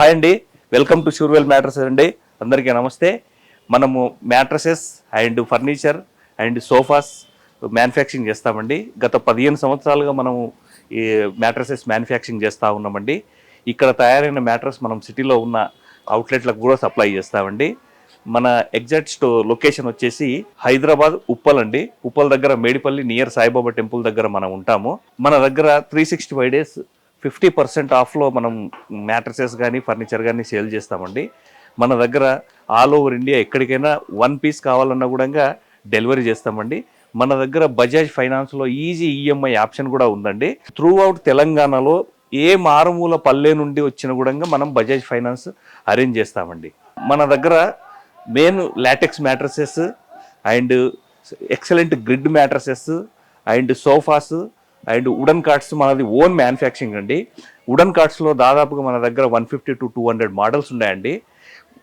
Hi అండి. Welcome to షూర్వెల్ mattresses అండి. అందరికీ నమస్తే. మనము mattresses and furniture and sofas manufacturing చేస్తామండి. గత పదిహేను సంవత్సరాలుగా మనము ఈ మ్యాట్రసెస్ మ్యానుఫ్యాక్చరింగ్ చేస్తూ ఉన్నామండి. ఇక్కడ తయారైన మ్యాట్రస్ మనం సిటీలో ఉన్న అవుట్లెట్లకు కూడా సప్లై చేస్తామండి. మన ఎగ్జాక్ట్ స్టో లొకేషన్ వచ్చేసి హైదరాబాద్ ఉప్పల్ అండి. ఉప్పల్ దగ్గర మేడిపల్లి నియర్ సాయిబాబా టెంపుల్ దగ్గర మనం ఉంటాము. మన దగ్గర three sixty five days fifty percent ఆఫ్లో మనం మ్యాట్రసెస్ కానీ ఫర్నిచర్ కానీ సేల్ చేస్తామండి. మన దగ్గర ఆల్ ఓవర్ ఇండియా ఎక్కడికైనా వన్ పీస్ కావాలన్నా కూడా డెలివరీ చేస్తామండి. మన దగ్గర బజాజ్ ఫైనాన్స్లో ఈజీ ఈఎంఐ ఆప్షన్ కూడా ఉందండి. త్రూ అవుట్ తెలంగాణలో ఏ మారుమూల పల్లె నుండి వచ్చిన కూడా మనం బజాజ్ ఫైనాన్స్ అరేంజ్ చేస్తామండి. మన దగ్గర main latex mattresses and excellent grid mattresses and sofas and wooden cots మనది ఓన్ మ్యానుఫ్యాక్చరింగ్ అండి. వుడన్ కార్డ్స్లో దాదాపుగా మన దగ్గర one fifty to two hundred models ఉన్నాయండి.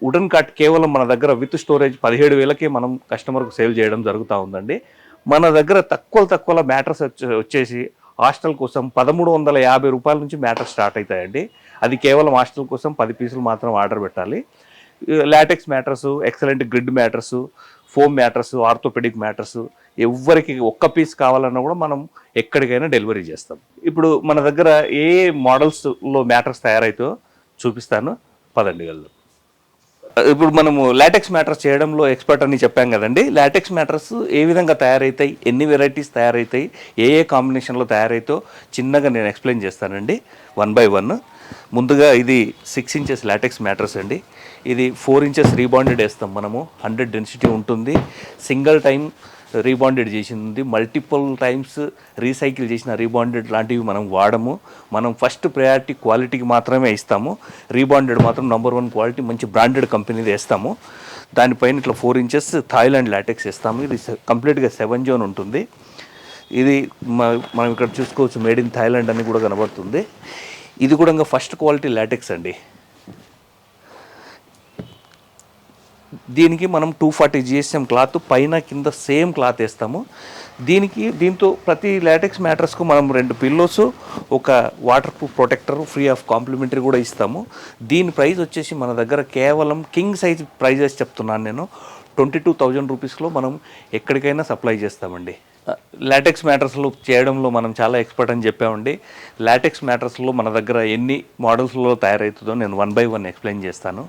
వుడన్ కార్ట్ కేవలం మన దగ్గర విత్ స్టోరేజ్ పదిహేడు వేలకే మనం కస్టమర్కు సేల్ చేయడం జరుగుతూ ఉందండి. మన దగ్గర తక్కువ తక్కువ మ్యాటర్స్ వచ్చేసి హాస్టల్ కోసం పదమూడు వందల యాభై రూపాయల నుంచి మ్యాటర్ స్టార్ట్ అవుతాయండి అది కేవలం హాస్టల్ కోసం పది పీసులు మాత్రం ఆర్డర్ పెట్టాలి. Latex mattress excellent grid mattress foam mattress orthopaedic mattress ఎవరికి ఒక్క పీస్ కావాలన్నా కూడా మనం ఎక్కడికైనా డెలివరీ చేస్తాం. ఇప్పుడు మన దగ్గర ఏ మోడల్స్లో మ్యాటర్స్ తయారైతో చూపిస్తాను. పదండి వెళ్దాం. ఇప్పుడు మనము లాటెక్స్ మ్యాటర్స్ చేయడంలో ఎక్స్పర్ట్ అని చెప్పాం కదండి. లాటెక్స్ మ్యాటర్స్ ఏ విధంగా తయారవుతాయి ఎన్ని వెరైటీస్ తయారవుతాయి ఏ ఏ కాంబినేషన్లో తయారైతో? చిన్నగా నేను ఎక్స్ప్లెయిన్ చేస్తానండి. One by one. ముందుగా ఇది సిక్స్ ఇంచెస్ లాటెక్స్ మ్యాటర్స్ అండి. ఇది ఫోర్ ఇంచెస్ రీబాండెడ్ వేస్తాం మనము. హండ్రెడ్ డెన్సిటీ ఉంటుంది. సింగిల్ టైం రీబాండెడ్ చేసింది. మల్టిపుల్ టైమ్స్ రీసైకిల్ చేసిన రీబాండెడ్ లాంటివి మనం వాడము. మనం ఫస్ట్ ప్రయారిటీ క్వాలిటీకి మాత్రమే ఇస్తాము. రీబాండెడ్ మాత్రం నెంబర్ వన్ క్వాలిటీ మంచి బ్రాండెడ్ కంపెనీది వేస్తాము. దానిపైన ఇట్లా ఫోర్ ఇంచెస్ థాయిలాండ్ లాటెక్స్ వేస్తాము. ఇది కంప్లీట్గా సెవెన్ జోన్ ఉంటుంది. ఇది మనం ఇక్కడ చూసుకోవచ్చు మేడ్ ఇన్ థాయిలాండ్ అని కూడా కనబడుతుంది. ఇది కూడా ఇంకా ఫస్ట్ క్వాలిటీ లాటెక్స్ అండి. దీనికి మనం టూ ఫార్టీ జిఎస్ఎం క్లాత్ పైన కింద సేమ్ క్లాత్ వేస్తాము. దీనికి దీంతో ప్రతి లాటెక్స్ మ్యాట్రస్కు మనం రెండు పిల్లోస్ ఒక waterproof protector free of complimentary కూడా ఇస్తాము. దీని ప్రైస్ వచ్చేసి మన దగ్గర కేవలం కింగ్ సైజ్ ప్రైజెస్ చెప్తున్నాను నేను. ట్వంటీ టూ థౌజండ్ రూపీస్లో మనం ఎక్కడికైనా సప్లై చేస్తామండి. లాటెక్స్ మ్యాటర్స్లో చేయడంలో మనం చాలా ఎక్స్పర్ట్ అని చెప్పామండి. లాటెక్స్ మ్యాటర్స్లో మన దగ్గర ఎన్ని మోడల్స్లో తయారవుతుందో నేను వన్ బై వన్ ఎక్స్ప్లెయిన్ చేస్తాను.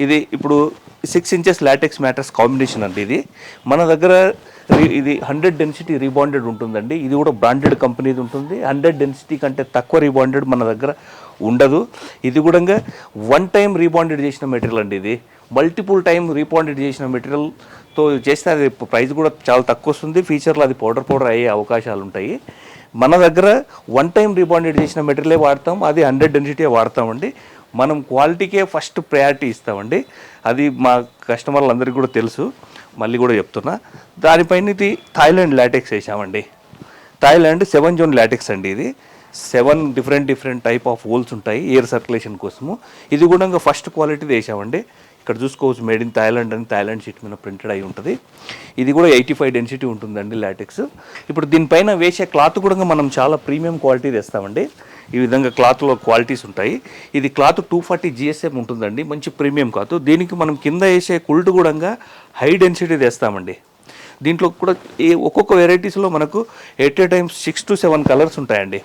ఇది ఇప్పుడు six inches latex mattress combination అండి ఇది. మన దగ్గర రీ- ఇది హండ్రెడ్ డెన్సిటీ రీబాండెడ్ ఉంటుందండి. ఇది కూడా బ్రాండెడ్ కంపెనీది ఉంటుంది. హండ్రెడ్ డెన్సిటీ కంటే తక్కువ రీబాండెడ్ మన దగ్గర ఉండదు. ఇది కూడా వన్ టైం రీబాండెడ్ చేసిన మెటీరియల్ అండి ఇది. మల్టిపుల్ టైం రీబాండెడ్ చేసిన మెటీరియల్ తో చేస్తే అది ప్రైస్ కూడా చాలా తక్కువ వస్తుంది. ఫ్యూచర్లో అది పౌడర్ పౌడర్ అయ్యే అవకాశాలు ఉంటాయి. మన దగ్గర వన్ టైం రీబాండెడ్ చేసిన మెటీరియలే వాడతాం. అది హండ్రెడ్ డెన్సిటీ వాడతామండి. మనం క్వాలిటీకే ఫస్ట్ ప్రయారిటీ ఇస్తామండి. అది మా కస్టమర్లందరికీ కూడా తెలుసు. మళ్ళీ కూడా చెప్తున్నా. దానిపైన ఇది థాయిలాండ్ లాటెక్స్ వేసామండి. థాయిలాండ్ సెవెన్ జోన్ లాటెక్స్ అండి ఇది. Seven different different type of holes ఉంటాయి. ఎయిర్ సర్క్యులేషన్ కోసము. ఇది కూడా ఇంకా ఫస్ట్ క్వాలిటీ వేసామండి. ఇక్కడ చూసుకోవచ్చు మేడ్ ఇన్ థాయిలాండ్ అని థాయిలాండ్ షీట్ మీద ప్రింటెడ్ అయి ఉంటుంది. ఇది కూడా ఎయిటీ ఫైవ్ డెన్సిటీ ఉంటుందండి లాటెక్స్ ఇప్పుడు దీనిపైన వేసే క్లాత్ కూడా మనం చాలా ప్రీమియం క్వాలిటీ తెస్తామండి. ఈ విధంగా క్లాత్లో క్వాలిటీస్ ఉంటాయి. ఇది క్లాత్ టూ ఫార్టీ జిఎస్ఎం ఉంటుందండి. మంచి ప్రీమియం క్లాత్ దీనికి మనం కింద వేసే కుల్ట్ కూడా హై డెన్సిటీ తెస్తామండి. దీంట్లో కూడా ఈ ఒక్కొక్క వెరైటీస్లో మనకు at a time six to seven colours ఉంటాయండి.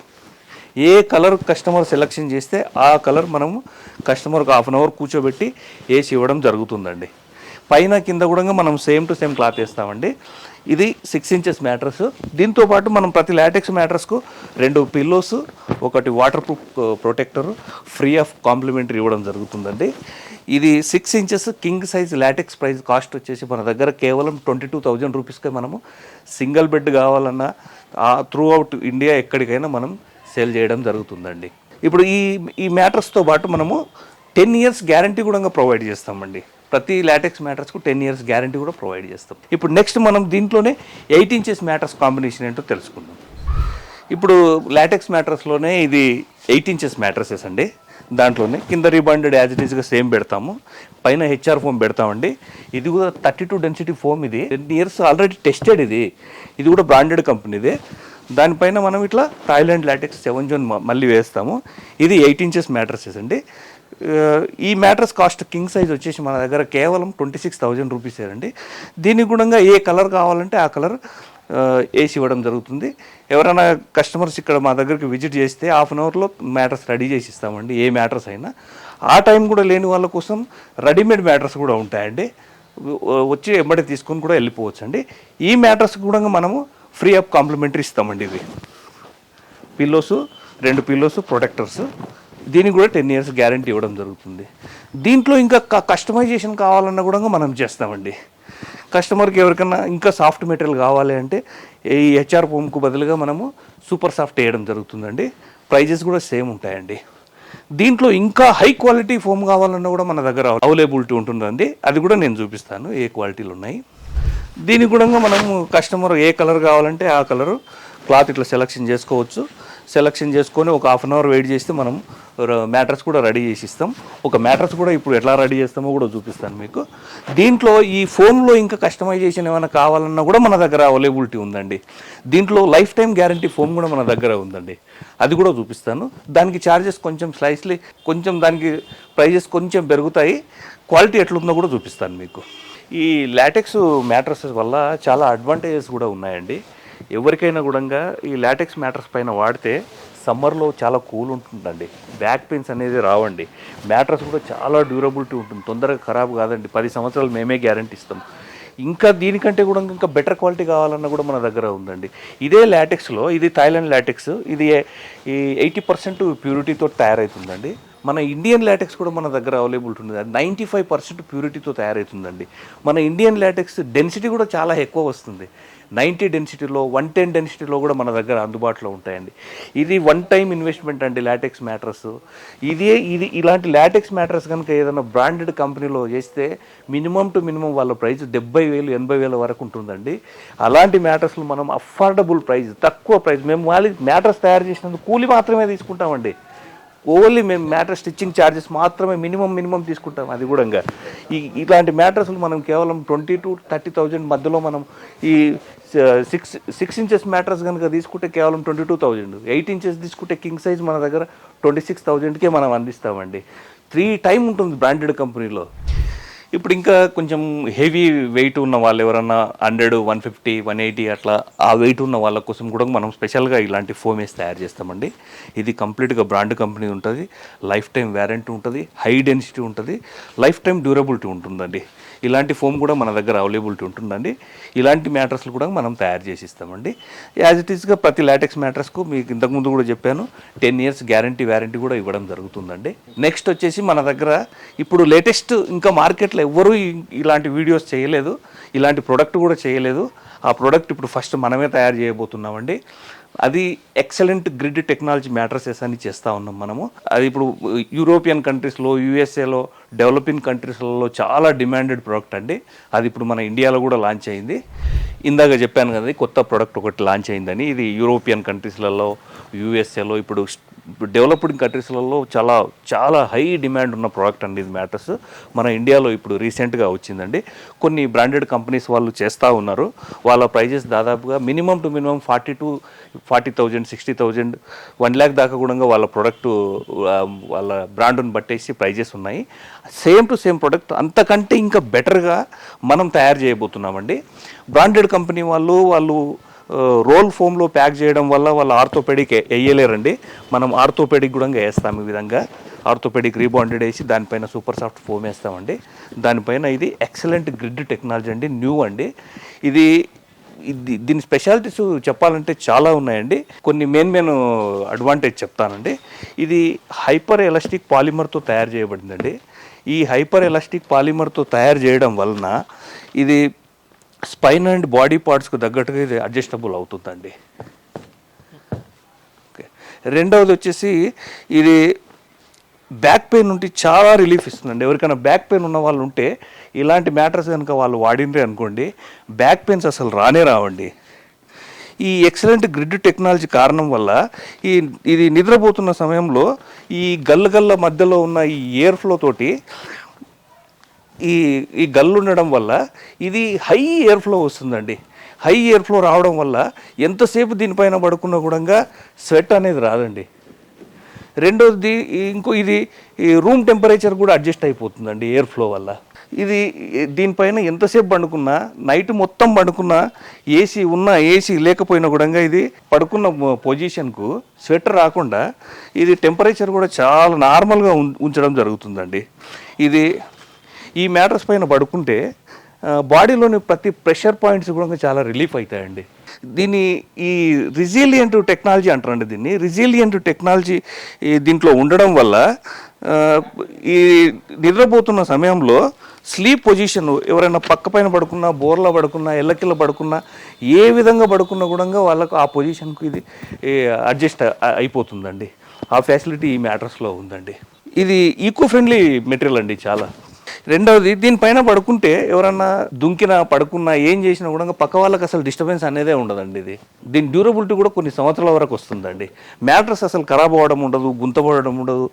ఏ కలర్ కస్టమర్ సెలెక్షన్ చేస్తే ఆ కలర్ మనము కస్టమర్కి హాఫ్ అన్ అవర్ కూర్చోబెట్టి వేసి ఇవ్వడం జరుగుతుందండి. పైన కింద కూడా మనం సేమ్ టు సేమ్ క్లాత్ వేస్తామండి. ఇది సిక్స్ ఇంచెస్ మ్యాట్రస్ దీంతో పాటు మనం ప్రతి లాటెక్స్ మ్యాట్రస్కు రెండు పిల్లోస్ ఒకటి waterproof protector free of complimentary ఇవ్వడం జరుగుతుందండి. ఇది six inches king size latex price cost వచ్చేసి మన దగ్గర కేవలం ట్వంటీ టూ థౌజండ్ రూపీస్కే మనము సింగిల్ బెడ్ కావాలన్నా త్రూ అవుట్ ఇండియా ఎక్కడికైనా మనం సేల్ చేయడం జరుగుతుందండి. ఇప్పుడు ఈ ఈ మ్యాటర్స్తో పాటు మనము టెన్ ఇయర్స్ గ్యారంటీ కూడా ప్రొవైడ్ చేస్తామండి. ప్రతి లాటెక్స్ మ్యాటర్స్కు టెన్ ఇయర్స్ గ్యారంటీ కూడా ప్రొవైడ్ చేస్తాం. ఇప్పుడు నెక్స్ట్ మనం దీంట్లోనే ఎయిట్ ఇంచెస్ మ్యాటర్స్ కాంబినేషన్ ఏంటో తెలుసుకుందాం. ఇప్పుడు లాటెక్స్ మ్యాట్రస్లోనే ఇది ఎయిట్ ఇంచెస్ మ్యాట్రసెస్ అండి. దాంట్లోనే కింద రీబాండెడ్ యాజ్ ఇట్ ఈస్గా సేమ్ పెడతాము. పైన హెచ్ఆర్ ఫోమ్ పెడతామండి. ఇది కూడా థర్టీ టూ డెన్సిటీ ఫోమ్ ఇది. టెన్ ఇయర్స్ ఆల్రెడీ టెస్టెడ్ ఇది. ఇది కూడా బ్రాండెడ్ కంపెనీదే. దానిపైన మనం ఇట్లా థాయిలాండ్ లాటెక్స్ సెవెన్ జోన్ మళ్ళీ వేస్తాము. ఇది ఎయిట్ ఇంచెస్ మ్యాట్రసెస్ అండి. ఈ మ్యాట్రస్ కాస్ట్ కింగ్ సైజ్ వచ్చేసి మన దగ్గర కేవలం ట్వంటీ సిక్స్ థౌజండ్ రూపీస్ అండి. దీనికి గుణంగా ఏ కలర్ కావాలంటే ఆ కలర్ వేసి ఇవ్వడం జరుగుతుంది. ఎవరైనా కస్టమర్స్ ఇక్కడ మా దగ్గరికి విజిట్ చేస్తే హాఫ్ అన్ అవర్లో మ్యాట్రస్ రెడీ చేసి ఇస్తామండి ఏ మ్యాట్రస్ అయినా. ఆ టైం కూడా లేని వాళ్ళ కోసం రెడీమేడ్ మ్యాట్రస్ కూడా ఉంటాయండి. వచ్చి ఎంబడి తీసుకొని కూడా వెళ్ళిపోవచ్చు అండి ఈ మ్యాట్రస్ కూడా మనము ఫ్రీ ఆఫ్ కాంప్లిమెంటరీ ఇస్తామండి ఇవి. పిల్లోస్ రెండు పిల్లోస్ ప్రొటెక్టర్స్. దీనికి కూడా టెన్ ఇయర్స్ గ్యారంటీ ఇవ్వడం జరుగుతుంది. దీంట్లో ఇంకా కస్టమైజేషన్ కావాలన్నా కూడా మనం చేస్తామండి. కస్టమర్కి ఎవరికైనా ఇంకా సాఫ్ట్ మెటీరియల్ కావాలి అంటే ఈ హెచ్ఆర్ ఫోమ్కు బదులుగా మనము సూపర్ సాఫ్ట్ వేయడం జరుగుతుందండి. ప్రైజెస్ కూడా సేమ్ ఉంటాయండి. దీంట్లో ఇంకా హై క్వాలిటీ ఫోమ్ కావాలన్నా కూడా మన దగ్గర అవైలబిలిటీ ఉంటుందండి. అది కూడా నేను చూపిస్తాను ఏ క్వాలిటీలు ఉన్నాయి దీనికి కూడా మనము కస్టమర్ ఏ కలర్ కావాలంటే ఆ కలరు క్లాత్ ఇట్లా సెలెక్షన్ చేసుకోవచ్చు. సెలెక్షన్ చేసుకొని ఒక హాఫ్ అన్ అవర్ వెయిట్ చేస్తే మనం మ్యాట్రస్ కూడా రెడీ చేసి ఇస్తాం. ఒక మ్యాట్రస్ కూడా ఇప్పుడు ఎట్లా రెడీ చేస్తామో కూడా చూపిస్తాను మీకు. దీంట్లో ఈ ఫోన్లో ఇంకా కస్టమైజేషన్ ఏమైనా కావాలన్నా కూడా మన దగ్గర అవైలబిలిటీ ఉందండి. దీంట్లో లైఫ్ టైం గ్యారంటీ ఫోన్ కూడా మన దగ్గర ఉందండి. అది కూడా చూపిస్తాను. దానికి ఛార్జెస్ కొంచెం స్లైస్లీ కొంచెం దానికి ప్రైజెస్ కొంచెం పెరుగుతాయి. క్వాలిటీ ఎట్లుందో కూడా చూపిస్తాను మీకు. ఈ లాటెక్స్ మ్యాట్రసెస్ వల్ల చాలా అడ్వాంటేజెస్ కూడా ఉన్నాయండి. ఎవరికైనా కూడా ఈ లాటెక్స్ మ్యాట్రస్ పైన వాడితే సమ్మర్లో చాలా కూల్ ఉంటుందండి. బ్యాక్ పెయిన్స్ అనేది రావండి. మ్యాట్రస్ కూడా చాలా డ్యూరబిలిటీ ఉంటుంది. తొందరగా ఖరాబ్ కాదండి. పది సంవత్సరాలు మేమే గ్యారంటీ ఇస్తాం. ఇంకా దీనికంటే కూడా ఇంకా బెటర్ క్వాలిటీ కావాలన్నా కూడా మన దగ్గర ఉందండి. ఇదే లాటెక్స్లో ఇది థాయిలాండ్ లాటెక్స్ ఇది ఈ ఎయిటీ పర్సెంట్ ప్యూరిటీతో తయారవుతుందండి మన ఇండియన్ లాటెక్స్ కూడా మన దగ్గర అవైలబుల్ ఉంటుంది. అది నైంటీ ఫైవ్ పర్సెంట్ ప్యూరిటీతో తయారవుతుందండి. మన ఇండియన్ లాటెక్స్ డెన్సిటీ కూడా చాలా ఎక్కువ వస్తుంది. నైంటీ డెన్సిటీలో వన్ టెన్ డెన్సిటీలో కూడా మన దగ్గర అందుబాటులో ఉంటాయండి. ఇది వన్ టైం ఇన్వెస్ట్మెంట్ అండి లాటెక్స్ మ్యాట్రస్ ఇదే ఇది ఇలాంటి లాటెక్స్ మ్యాటర్స్ కనుక ఏదైనా బ్రాండెడ్ కంపెనీలో చేస్తే మినిమం టు మినిమం వాళ్ళ ప్రైస్ డెబ్బై వేలు ఎనభై వేల వరకు ఉంటుందండి. అలాంటి మ్యాటర్స్లు మనం అఫోర్డబుల్ ప్రైస్ తక్కువ ప్రైస్ మేము వాళ్ళకి మ్యాట్రస్ తయారు చేసినందుకు కూలి మాత్రమే తీసుకుంటామండి. ఓన్లీ మేము మ్యాటర్ స్టిచ్చింగ్ ఛార్జెస్ మాత్రమే మినిమం మినిమం తీసుకుంటాం అది కూడా ఇంకా. ఈ ఇలాంటి మ్యాటర్స్లు మనం కేవలం ట్వంటీ టు థర్టీ థౌజండ్ మధ్యలో మనం ఈ సిక్స్ సిక్స్ ఇంచెస్ మ్యాటర్స్ కనుక తీసుకుంటే కేవలం twenty two thousand. Eight inches తీసుకుంటే కింగ్ సైజ్ మన దగ్గర ట్వంటీ సిక్స్ థౌజండ్కే మనం అందిస్తామండి. త్రీ టైం ఉంటుంది బ్రాండెడ్ కంపెనీలో. ఇప్పుడు ఇంకా కొంచెం హెవీ వెయిట్ ఉన్న వాళ్ళు ఎవరన్నా hundred one fifty one eighty అట్లా ఆ వెయిట్ ఉన్న వాళ్ళ కోసం కూడా మనం స్పెషల్గా ఇలాంటి ఫోమ్ వేసి తయారు చేస్తామండి. ఇది కంప్లీట్గా బ్రాండ్ కంపెనీ ఉంటుంది. లైఫ్ టైం వ్యారంటీ ఉంటుంది. హై డెన్సిటీ ఉంటుంది. లైఫ్ టైం డ్యూరబిలిటీ ఉంటుందండి. ఇలాంటి ఫోమ్ కూడా మన దగ్గర అవైలబిలిటీ ఉంటుందండి. ఇలాంటి మ్యాట్రస్లు కూడా మనం తయారు చేసి ఇస్తామండి యాజ్ ఇట్ ఈస్గా ప్రతి లాటెక్స్ మ్యాట్రస్కు మీకు ఇంతకుముందు కూడా చెప్పాను టెన్ ఇయర్స్ గ్యారంటీ వ్యారంటీ కూడా ఇవ్వడం జరుగుతుందండి. నెక్స్ట్ వచ్చేసి మన దగ్గర ఇప్పుడు లేటెస్ట్ ఇంకా మార్కెట్లో ఎవ్వరూ ఇలాంటి వీడియోస్ చేయలేదు ఇలాంటి ప్రోడక్ట్ కూడా చేయలేదు. ఆ ప్రోడక్ట్ ఇప్పుడు ఫస్ట్ మనమే తయారు చేయబోతున్నామండి. అది ఎక్సలెంట్ గ్రిడ్ టెక్నాలజీ మ్యాటర్సెస్ అని చేస్తూ ఉన్నాం మనము. అది ఇప్పుడు యూరోపియన్ కంట్రీస్లో యూఎస్ఏలో డెవలపింగ్ కంట్రీస్లలో చాలా డిమాండెడ్ ప్రోడక్ట్ అండి. అది ఇప్పుడు మన ఇండియాలో కూడా లాంచ్ అయింది. ఇందాక చెప్పాను కదా కొత్త ప్రోడక్ట్ ఒకటి లాంచ్ అయిందని. ఇది యూరోపియన్ కంట్రీస్లలో యూఎస్ఏలో ఇప్పుడు డెవలప్డ్ కంట్రీస్లలో చాలా చాలా హై డిమాండ్ ఉన్న ప్రోడక్ట్ అండి ఇది మ్యాటర్స్ మన ఇండియాలో ఇప్పుడు రీసెంట్గా వచ్చిందండి. కొన్ని బ్రాండెడ్ కంపెనీస్ వాళ్ళు చేస్తూ ఉన్నారు. వాళ్ళ ప్రైజెస్ దాదాపుగా minimum to minimum forty to forty thousand sixty thousand one lakh దాకా కూడా వాళ్ళ ప్రోడక్ట్ వాళ్ళ బ్రాండ్ని బట్టేసి ప్రైజెస్ ఉన్నాయి. సేమ్ టు సేమ్ ప్రొడక్ట్ అంతకంటే ఇంకా బెటర్గా మనం తయారు చేయబోతున్నామండి. బ్రాండెడ్ కంపెనీ వాళ్ళు వాళ్ళు రోల్ ఫోమ్లో ప్యాక్ చేయడం వల్ల వాళ్ళు ఆర్థోపెడిక్ వేయలేరండి మనం ఆర్థోపెడిక్ కూడా వేస్తాం ఈ విధంగా. ఆర్థోపెడిక్ రీబాండెడ్ వేసి దానిపైన సూపర్ సాఫ్ట్ ఫోమ్ వేస్తామండి. దానిపైన ఇది ఎక్సలెంట్ గ్రిడ్ టెక్నాలజీ అండి న్యూ అండి. ఇది ఇది దీని స్పెషాలిటీస్ చెప్పాలంటే చాలా ఉన్నాయండి. కొన్ని మెయిన్ మెయిన్ అడ్వాంటేజ్ చెప్తానండి. ఇది హైపర్ ఎలాస్టిక్ పాలిమర్తో తయారు చేయబడిందండి. ఈ హైపర్ ఎలాస్టిక్ పాలిమర్తో తయారు చేయడం వలన ఇది స్పైన్ అండ్ బాడీ పార్ట్స్కు తగ్గట్టుగా ఇది అడ్జస్టబుల్ అవుతుందండి. ఓకే. రెండవది వచ్చేసి ఇది బ్యాక్ పెయిన్ నుండి చాలా రిలీఫ్ ఇస్తుందండి. ఎవరికైనా బ్యాక్ పెయిన్ ఉన్న వాళ్ళు ఉంటే ఇలాంటి మ్యాటర్స్ కనుక వాళ్ళు వాడిండ్రే అనుకోండి బ్యాక్ పెయిన్స్ అసలు రానే రావండి. ఈ ఎక్సలెంట్ గ్రిడ్ టెక్నాలజీ కారణం వల్ల ఈ ఇది నిద్రపోతున్న సమయంలో ఈ గల్లు గల్ల మధ్యలో ఉన్న ఈ ఎయిర్ ఫ్లో తోటి ఈ ఈ గల్లు ఉండడం వల్ల ఇది హై ఎయిర్ ఫ్లో వస్తుందండి. హై ఎయిర్ ఫ్లో రావడం వల్ల ఎంతసేపు దీనిపైన పడుకున్నా కూడా స్వెట్ అనేది రాదండి. రెండోది ఇంకో ఇది ఈ రూమ్ టెంపరేచర్ కూడా అడ్జస్ట్ అయిపోతుందండి ఎయిర్ ఫ్లో వల్ల. ఇది దీనిపైన ఎంతసేపు పండుకున్నా నైట్ మొత్తం పండుకున్నా ఏసీ ఉన్నా ఏసీ లేకపోయినా కూడా ఇది పడుకున్న పొజిషన్కు స్వెటర్ రాకుండా ఇది టెంపరేచర్ కూడా చాలా నార్మల్గా ఉం- ఉంచడం జరుగుతుందండి. ఇది ఈ మ్యాటర్స్ పైన పడుకుంటే బాడీలోని ప్రతి ప్రెషర్ పాయింట్స్ కూడా చాలా రిలీఫ్ అవుతాయండి. దీన్ని ఈ రిజిలియంట్ టెక్నాలజీ అంటారండి దీన్ని. రిజిలియంట్ టెక్నాలజీ దీంట్లో ఉండడం వల్ల ఈ నిద్రపోతున్న సమయంలో స్లీప్ పొజిషన్ ఎవరైనా పక్క పైన పడుకున్నా బోర్లో పడుకున్నా ఎల్లకిల్ల పడుకున్నా ఏ విధంగా పడుకున్నా కూడా వాళ్ళకు ఆ పొజిషన్కు ఇది అడ్జస్ట్ అయిపోతుందండి. ఆ ఫెసిలిటీ ఈ మ్యాటర్స్లో ఉందండి. ఇది ఈకో ఫ్రెండ్లీ మెటీరియల్ అండి చాలా. రెండవది దీనిపైన పడుకుంటే ఎవరన్నా దుంకినా పడుకున్నా ఏం చేసినా కూడా పక్క వాళ్ళకి అసలు డిస్టర్బెన్స్ అనేదే ఉండదండి ఇది. దీని డ్యూరబిలిటీ కూడా కొన్ని సంవత్సరాల వరకు వస్తుందండి. మ్యాట్రస్ అసలు ఖరాబ్ అవ్వడం ఉండదు గుంతపడడం ఉండదు.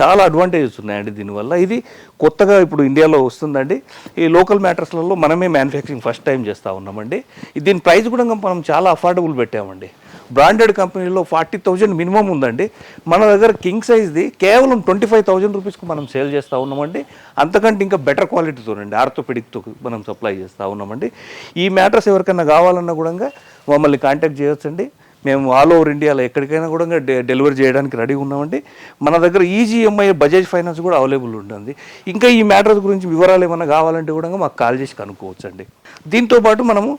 చాలా అడ్వాంటేజెస్ ఉన్నాయండి దీనివల్ల. ఇది కొత్తగా ఇప్పుడు ఇండియాలో వస్తుందండి. ఈ లోకల్ మ్యాట్రస్లలో మనమే మ్యానుఫ్యాక్చరింగ్ ఫస్ట్ టైం చేస్తూ ఉన్నామండి. దీని ప్రైస్ కూడా మనం చాలా అఫోర్డబుల్ పెట్టామండి. బ్రాండెడ్ కంపెనీలో ఫార్టీ థౌజండ్ మినిమం ఉందండి. మన దగ్గర కింగ్ సైజ్ది కేవలం ట్వంటీ ఫైవ్ థౌజండ్ రూపీస్కి మనం సేల్ చేస్తూ ఉన్నామండి. అంతకంటే ఇంకా బెటర్ క్వాలిటీతో అండి ఆర్థోపెడిక్తో మనం సప్లై చేస్తూ ఉన్నామండి. ఈ మ్యాటర్స్ ఎవరికైనా కావాలన్నా కూడా మమ్మల్ని కాంటాక్ట్ చేయొచ్చండి. మేము ఆల్ ఓవర్ ఇండియాలో ఎక్కడికైనా కూడా డె- డెలివరీ చేయడానికి రెడీ ఉన్నామండి. మన దగ్గర ఈజీఎంఐ బజాజ్ ఫైనాన్స్ కూడా అవైలబుల్ ఉంటుంది. ఇంకా ఈ మ్యాటర్స్ గురించి వివరాలు ఏమైనా కావాలంటే కూడా మాకు కాల్ చేసి కనుక్కోవచ్చండి. దీంతో పాటు మనము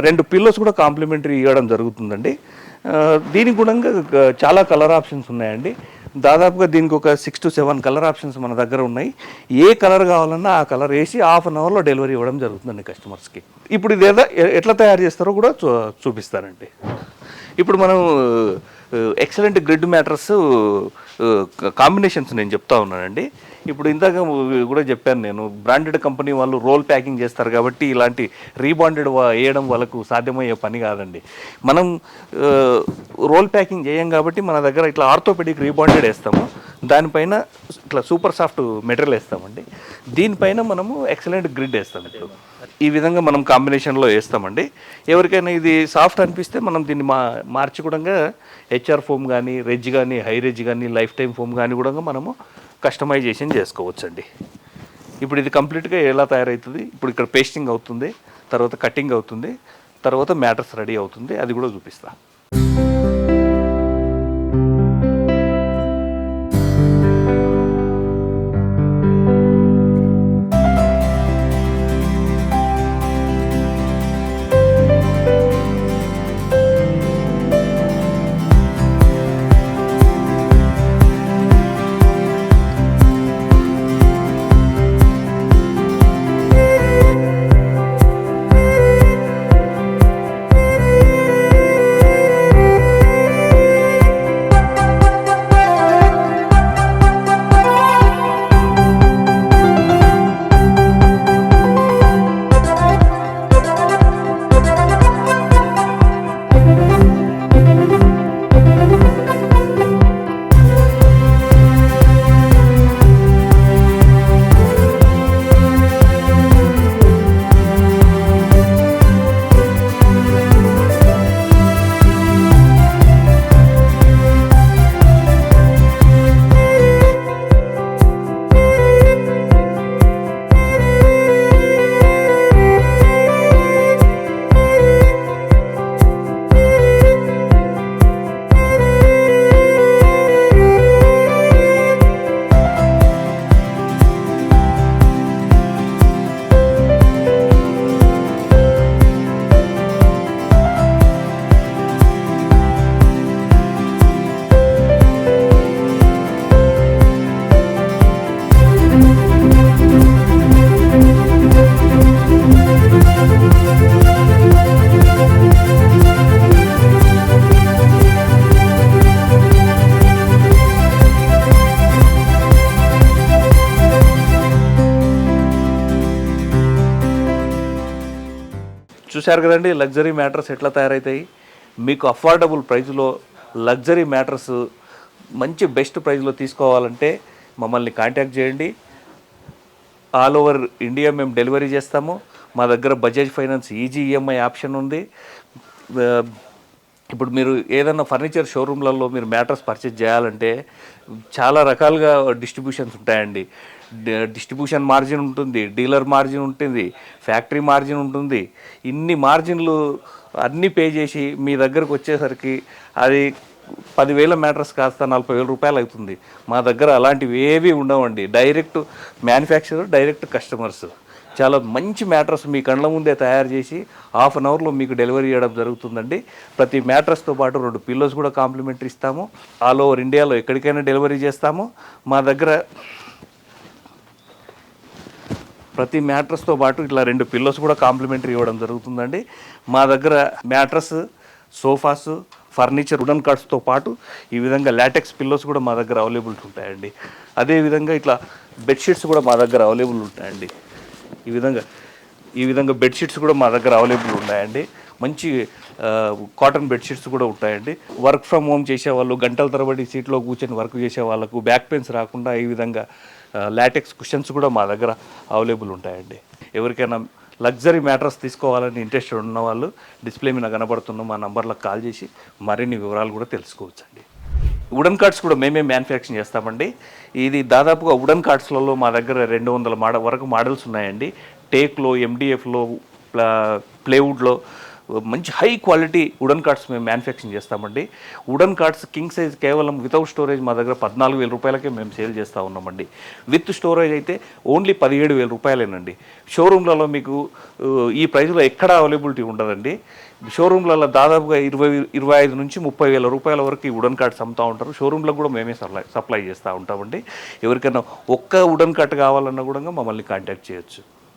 రెండు పిల్లోస్ కూడా కాంప్లిమెంటరీ ఇవ్వడం జరుగుతుందండి. దీనికి కూడా చాలా కలర్ ఆప్షన్స్ ఉన్నాయండి. దాదాపుగా దీనికి ఒక six to seven colour options మన దగ్గర ఉన్నాయి. ఏ కలర్ కావాలన్నా ఆ కలర్ వేసి హాఫ్ అన్ అవర్లో డెలివరీ ఇవ్వడం జరుగుతుందండి కస్టమర్స్కి. ఇప్పుడు ఇది ఏదో ఎట్లా తయారు చేస్తారో కూడా చూ చూపిస్తానండి. ఇప్పుడు మనం ఎక్సలెంట్ గ్రిడ్ మ్యాటర్స్ కాంబినేషన్స్ నేను చెప్తా ఉన్నానండి. ఇప్పుడు ఇందాక కూడా చెప్పాను నేను బ్రాండెడ్ కంపెనీ వాళ్ళు రోల్ ప్యాకింగ్ చేస్తారు కాబట్టి ఇలాంటి రీబాండెడ్ వేయడం వాళ్ళకు సాధ్యమయ్యే పని కాదండి. మనం రోల్ ప్యాకింగ్ చేయం కాబట్టి మన దగ్గర ఇట్లా ఆర్థోపెడిక్ రీబాండెడ్ వేస్తాము దానిపైన ఇట్లా సూపర్ సాఫ్ట్ మెటీరియల్ వేస్తామండి. దీనిపైన మనము ఎక్సలెంట్ గ్రిడ్ వేస్తాం ఇప్పుడు. ఈ విధంగా మనం కాంబినేషన్లో వేస్తామండి. ఎవరికైనా ఇది సాఫ్ట్ అనిపిస్తే మనం దీన్ని మా మార్చి కూడా హెచ్ఆర్ ఫోమ్ కానీ రెజ్ కానీ హై రెజ్ కానీ లైఫ్ టైం ఫోమ్ కానీ కూడా మనము కస్టమైజేషన్ చేసుకోవచ్చండి. ఇప్పుడు ఇది కంప్లీట్గా ఎలా తయారవుతుంది ఇప్పుడు ఇక్కడ పేస్టింగ్ అవుతుంది తర్వాత కటింగ్ అవుతుంది తర్వాత మ్యాటర్స్ రెడీ అవుతుంది అది కూడా చూపిస్తాను చూశారు కదండి లగ్జరీ మ్యాటర్స్ ఎట్లా తయారవుతాయి మీకు అఫోర్డబుల్ ప్రైస్లో లగ్జరీ మ్యాటర్స్ మంచి బెస్ట్ ప్రైజ్లో తీసుకోవాలంటే మమ్మల్ని కాంటాక్ట్ చేయండి. ఆల్ ఓవర్ ఇండియా మేము డెలివరీ చేస్తాము. మా దగ్గర Bajaj finance easy EMI option ఉంది. ఇప్పుడు మీరు ఏదైనా ఫర్నిచర్ షోరూమ్లలో మీరు మ్యాట్రస్ పర్చేజ్ చేయాలంటే చాలా రకాలుగా డిస్ట్రిబ్యూషన్స్ ఉంటాయండి. డిస్ట్రిబ్యూషన్ మార్జిన్ ఉంటుంది డీలర్ మార్జిన్ ఉంటుంది ఫ్యాక్టరీ మార్జిన్ ఉంటుంది. ఇన్ని మార్జిన్లు అన్నీ పే చేసి మీ దగ్గరకు వచ్చేసరికి అది పదివేల మ్యాట్రస్ కాస్త నలభై వేల రూపాయలు అవుతుంది. మా దగ్గర అలాంటివి ఏవి ఉండవండి. Direct manufacturer direct customers. చాలా మంచి మ్యాట్రస్ మీ కళ్ళ ముందే తయారు చేసి హాఫ్ అన్ అవర్లో మీకు డెలివరీ చేయడం జరుగుతుందండి. ప్రతి మ్యాట్రస్తో పాటు రెండు పిల్లోస్ కూడా కాంప్లిమెంటరీ ఇస్తాము. ఆల్ ఓవర్ ఇండియాలో ఎక్కడికైనా డెలివరీ చేస్తాము. మా దగ్గర ప్రతి మ్యాట్రస్తో పాటు ఇట్లా రెండు పిల్లోస్ కూడా కాంప్లిమెంటరీ ఇవ్వడం జరుగుతుందండి. మా దగ్గర మ్యాట్రస్ సోఫాస్ ఫర్నిచర్ ఉడన్ కార్డ్స్తో పాటు ఈ విధంగా లాటెక్స్ పిల్లోస్ కూడా మా దగ్గర అవైలబుల్ ఉంటాయండి. అదేవిధంగా ఇట్లా బెడ్షీట్స్ కూడా మా దగ్గర అవైలబుల్ ఉంటాయండి. ఈ విధంగా ఈ విధంగా బెడ్షీట్స్ కూడా మా దగ్గర అవైలబుల్ ఉన్నాయండి. మంచి కాటన్ బెడ్షీట్స్ కూడా ఉంటాయండి. వర్క్ ఫ్రమ్ హోమ్ చేసేవాళ్ళు గంటల తరబడి సీట్లో కూర్చొని వర్క్ చేసే వాళ్ళకు బ్యాక్ పెయిన్స్ రాకుండా ఈ విధంగా లాటెక్స్ కుషన్స్ కూడా మా దగ్గర అవైలబుల్ ఉంటాయండి. ఎవరికైనా లగ్జరీ మ్యాటర్స్ తీసుకోవాలని ఇంట్రెస్ట్ ఉన్న వాళ్ళు డిస్ప్లే మీద కనబడుతున్న మా నంబర్లకు కాల్ చేసి మరిన్ని వివరాలు కూడా తెలుసుకోవచ్చండి. వుడన్ కార్డ్స్ కూడా మేమే మ్యానుఫ్యాక్చరింగ్ చేస్తామండి. ఇది దాదాపుగా వుడన్ కార్డ్స్లలో మా దగ్గర రెండు వందల మాడ వరకు మోడల్స్ ఉన్నాయండి. టేక్లో ఎండిఎఫ్లో ప్లా ప్లేవుడ్లో మంచి హై క్వాలిటీ వుడన్ కార్డ్స్ మేము మ్యానుఫ్యాక్చరింగ్ చేస్తామండి. వుడన్ కార్డ్స్ కింగ్ సైజ్ కేవలం వితౌట్ స్టోరేజ్ మా దగ్గర పద్నాలుగు వేల రూపాయలకే మేము సేల్ చేస్తూ ఉన్నామండి. విత్ స్టోరేజ్ అయితే ఓన్లీ పదిహేడు వేల రూపాయలేనండి. షోరూమ్లలో మీకు ఈ ప్రైస్లో ఎక్కడ అవైలబిలిటీ ఉండదండి. షోరూమ్లలో దాదాపుగా ఇరవై ఇరవై ఐదు నుంచి ముప్పై వేల రూపాయల వరకు ఈ వుడన్ కార్డ్స్ అమ్ముతూ ఉంటారు. షోరూమ్లకు కూడా మేమే సప్లై సప్లై చేస్తూ ఉంటామండి. ఎవరికైనా ఒక్క వుడన్ కార్ట్ కావాలన్నా కూడా మమ్మల్ని కాంటాక్ట్ చేయొచ్చు.